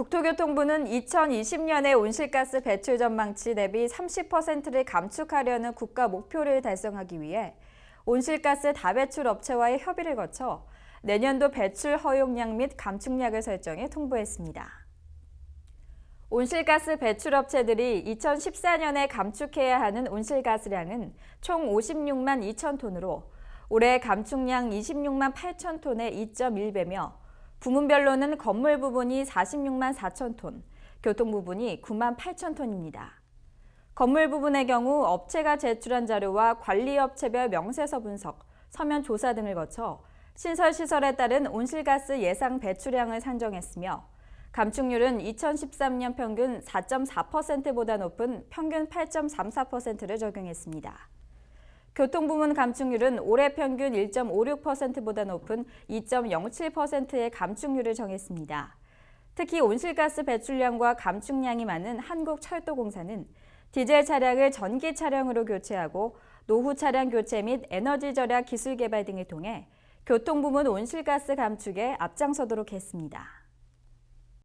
국토교통부는 2020년에 온실가스 배출 전망치 대비 30%를 감축하려는 국가 목표를 달성하기 위해 온실가스 다배출 업체와의 협의를 거쳐 내년도 배출 허용량 및 감축량을 설정해 통보했습니다. 온실가스 배출 업체들이 2014년에 감축해야 하는 온실가스량은 총 56만 2천 톤으로 올해 감축량 26만 8천 톤의 2.1배며 부문별로는 건물 부분이 46만 4천 톤, 교통 부분이 9만 8천 톤입니다. 건물 부분의 경우 업체가 제출한 자료와 관리업체별 명세서 분석, 서면 조사 등을 거쳐 신설 시설에 따른 온실가스 예상 배출량을 산정했으며 감축률은 2013년 평균 4.4%보다 높은 평균 8.34%를 적용했습니다. 교통부문 감축률은 올해 평균 1.56%보다 높은 2.07%의 감축률을 정했습니다. 특히 온실가스 배출량과 감축량이 많은 한국철도공사는 디젤 차량을 전기 차량으로 교체하고 노후 차량 교체 및 에너지 절약 기술 개발 등을 통해 교통부문 온실가스 감축에 앞장서도록 했습니다.